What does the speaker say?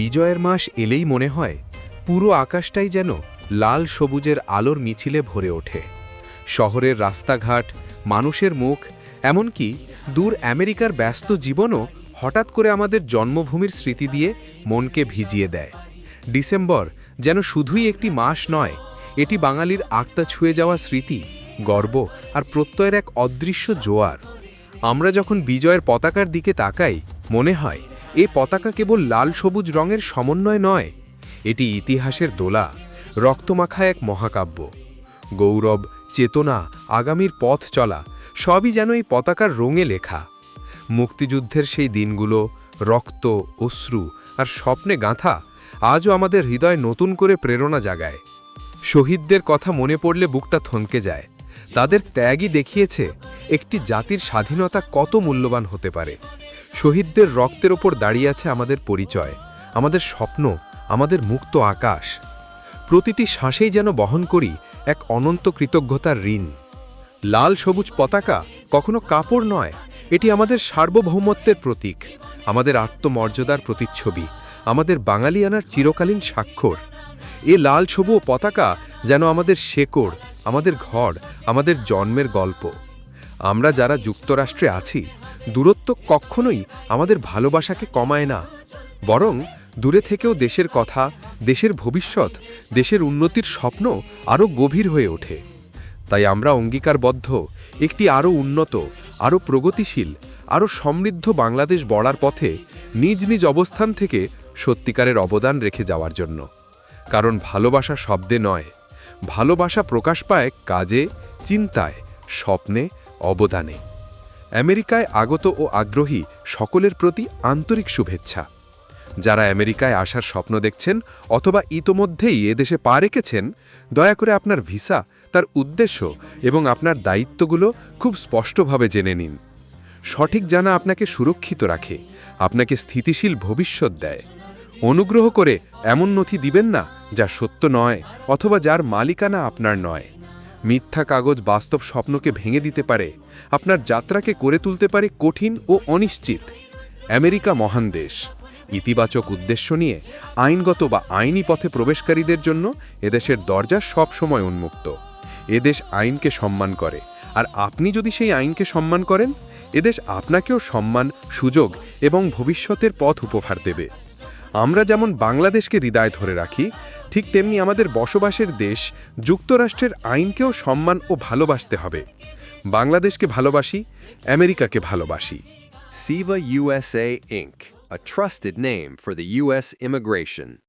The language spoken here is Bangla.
বিজয়ের মাস এলেই মনে হয়, পুরো আকাশটাই যেন লাল সবুজের আলোর মিছিলে ভরে ওঠে। শহরের রাস্তাঘাট, মানুষের মুখ, এমনকি দূর আমেরিকার ব্যস্ত জীবনও হঠাৎ করে আমাদের জন্মভূমির স্মৃতি দিয়ে মনকে ভিজিয়ে দেয়। ডিসেম্বর যেন শুধুই একটি মাস নয়, এটি বাঙালির আত্মা ছুঁয়ে যাওয়া স্মৃতি, গর্ব আর প্রত্যয়ের এক অদৃশ্য জোয়ার। আমরা যখন বিজয়ের পতাকার দিকে তাকাই, মনে হয় এ পতাকা কেবল লাল সবুজ রঙের সমন্বয় নয়, এটি ইতিহাসের দোলা, রক্তমাখা এক মহাকাব্য। গৌরব, চেতনা, আগামীর পথ চলা, সবই যেন এই পতাকার রঙে লেখা। মুক্তিযুদ্ধের সেই দিনগুলো, রক্ত, অশ্রু আর স্বপ্নে গাঁথা, আজও আমাদের হৃদয় নতুন করে প্রেরণা জাগায়। শহীদদের কথা মনে পড়লে বুকটা থমকে যায়। তাদের ত্যাগই দেখিয়েছে, একটি জাতির স্বাধীনতা কত মূল্যবান হতে পারে। শহীদদের রক্তের ওপর দাঁড়িয়ে আছে আমাদের পরিচয়, আমাদের স্বপ্ন, আমাদের মুক্ত আকাশ। প্রতিটি শ্বাসেই যেন বহন করি এক অনন্ত কৃতজ্ঞতার ঋণ। লাল সবুজ পতাকা কখনো কাপড় নয়, এটি আমাদের সার্বভৌমত্বের প্রতীক, আমাদের আত্মমর্যাদার প্রতিচ্ছবি, আমাদের বাঙালিয়ানার চিরকালীন স্বাক্ষর। এ লাল সবু পতাকা যেন আমাদের শেকড়, আমাদের ঘর, আমাদের জন্মের গল্প। আমরা যারা যুক্তরাষ্ট্রে আছি, দূরত্ব কখনোই আমাদের ভালোবাসাকে কমায় না। বরং দূরে থেকেও দেশের কথা, দেশের ভবিষ্যৎ, দেশের উন্নতির স্বপ্ন আরও গভীর হয়ে ওঠে। তাই আমরা অঙ্গীকারবদ্ধ, একটি আরও উন্নত, আরও প্রগতিশীল, আরও সমৃদ্ধ বাংলাদেশ বড়ার পথে নিজ নিজ অবস্থান থেকে সত্যিকারের অবদান রেখে যাওয়ার জন্য। কারণ ভালোবাসা শব্দে নয়, ভালোবাসা প্রকাশ পায় কাজে, চিন্তায়, স্বপ্নে অবদানে। আমেরিকায় আগত ও আগ্রহী সকলের প্রতি আন্তরিক শুভেচ্ছা। যারা আমেরিকায় আসার স্বপ্ন দেখছেন অথবা ইতোমধ্যেই এদেশে পা রেখেছেন, দয়া করে আপনার ভিসা, তার উদ্দেশ্য এবং আপনার দায়িত্বগুলো খুব স্পষ্টভাবে জেনে নিন। সঠিক জানা আপনাকে সুরক্ষিত রাখে, আপনাকে স্থিতিশীল ভবিষ্যৎ দেয়। অনুগ্রহ করে এমন নথি দিবেন না যা সত্য নয় অথবা যার মালিকানা আপনার নয়। মিথ্যা কাগজ বাস্তব স্বপ্নকে ভেঙে দিতে পারে, আপনার যাত্রাকে করে তুলতে পারে কঠিন ও অনিশ্চিত। আমেরিকা মহান দেশ। ইতিবাচক উদ্দেশ্য নিয়ে আইনগত বা আইনি পথে প্রবেশকারীদের জন্য এদেশের দরজা সব সময় উন্মুক্ত। এদেশ আইনকে সম্মান করে। আর আপনি যদি সেই আইনকে সম্মান করেন, এদেশ আপনাকেও সম্মান, সুযোগ এবং ভবিষ্যতের পথ উপহার দেবে। আমরা যেমন বাংলাদেশকে হৃদয় ধরে রাখি ঠিক তেমনি আমাদের বসবাসের দেশ যুক্তরাষ্ট্রের আইনকেও সম্মান ও ভালোবাসতে হবে। বাংলাদেশকে ভালোবাসি, আমেরিকাকে ভালোবাসি। Siva USA Inc a trusted name for the US immigration.